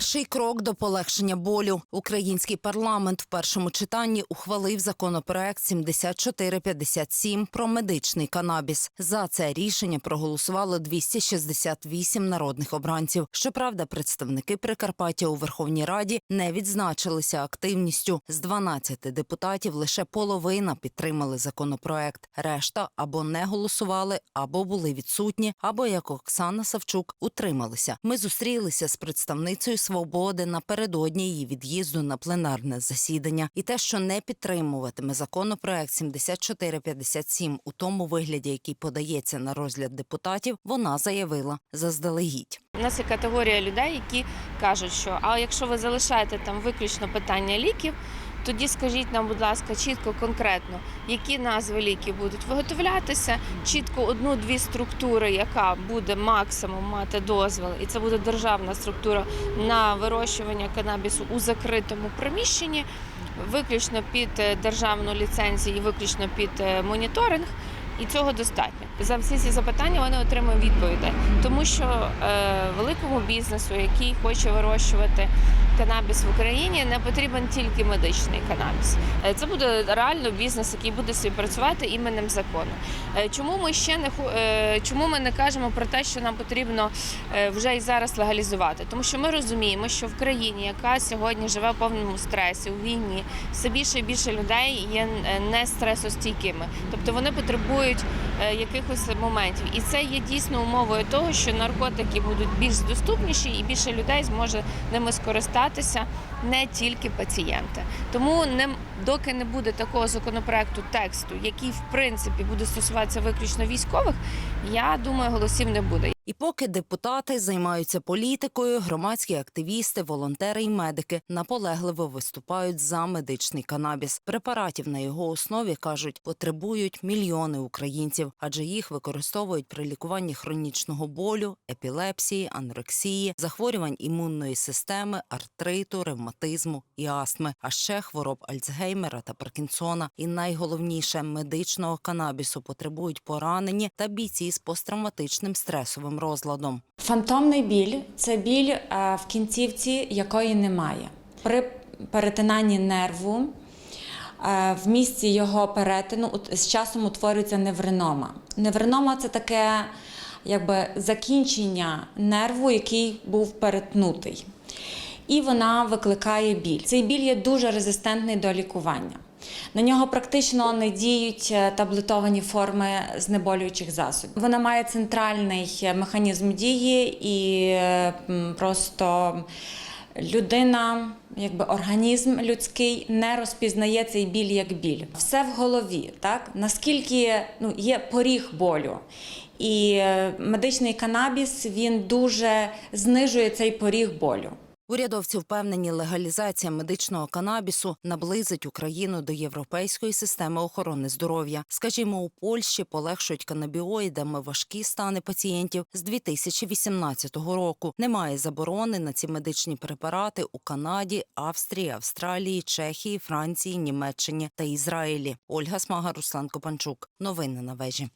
Перший крок до полегшення болю. Український парламент в першому читанні ухвалив законопроект 7457 про медичний канабіс. За це рішення проголосувало 268 народних обранців. Щоправда, представники Прикарпаття у Верховній Раді не відзначилися активністю. З 12 депутатів лише половина підтримали законопроект. Решта або не голосували, або були відсутні, або як Оксана Савчук утрималися. Ми зустрілися з представницею свободи напередодні її від'їзду на пленарне засідання. І те, що не підтримуватиме законопроект 7457 у тому вигляді, який подається на розгляд депутатів, вона заявила заздалегідь. У нас є категорія людей, які кажуть, що а якщо ви залишаєте там виключно питання ліків, тоді скажіть нам, будь ласка, чітко, конкретно, які назви ліків будуть виготовлятися, чітко одну-дві структури, яка буде максимум мати дозвіл, і це буде державна структура на вирощування канабісу у закритому приміщенні, виключно під е, державну ліцензію, і виключно під е, моніторинг. І цього достатньо. За всі ці запитання вони отримують відповіді, тому що е, великому бізнесу, який хоче вирощувати канабіс в Україні, не потрібен тільки медичний канабіс. Е, Це буде реально бізнес, який буде собі працювати іменем закону. Е, Чому ми ще не е, чому ми не кажемо про те, що нам потрібно е, вже і зараз легалізувати? Тому що ми розуміємо, що в країні, яка сьогодні живе в повному стресі, у війні, все більше і більше людей є не стресостійкими, тобто вони потребують е, якихось моментів, і це є дійсно умовою того, що наркотики будуть більш доступніші і більше людей зможе ними скористатися, не тільки пацієнти. Тому не доки не буде такого законопроекту тексту, який в принципі буде стосуватися виключно військових, я думаю, голосів не буде. І поки депутати займаються політикою, громадські активісти, волонтери і медики наполегливо виступають за медичний канабіс. Препаратів на його основі кажуть, потребують мільйони українців, адже їх використовують при лікуванні хронічного болю, епілепсії, анорексії, захворювань імунної системи, артриту, ревматизму і астми, а ще хвороб Альцгеймера та Паркінсона. І найголовніше медичного канабісу потребують поранені та бійці з посттравматичним стресовим розладом. Фантомний біль це біль, е, в кінцівці якої немає. При перетинанні нерву е, в місці його перетину з часом утворюється невринома. Невринома це таке якби закінчення нерву, який був перетнутий. І вона викликає біль. Цей біль є дуже резистентний до лікування. На нього практично не діють е, таблетовані форми знеболюючих засобів. Вона має центральний е, механізм дії і е, просто людина, якби організм людський не розпізнає цей біль як біль. Все в голові, так наскільки ну, є поріг болю. І медичний канабіс він дуже знижує цей поріг болю. Урядовці впевнені, легалізація медичного канабісу наблизить Україну до європейської системи охорони здоров'я. Скажімо, у Польщі полегшують канабіоїдами важкі стани пацієнтів з 2018 року. Немає заборони на ці медичні препарати у Канаді, Австрії, Австралії, Чехії, Франції, Німеччині та Ізраїлі. Ольга Смага, Руслан Копанчук. Новини на вежі.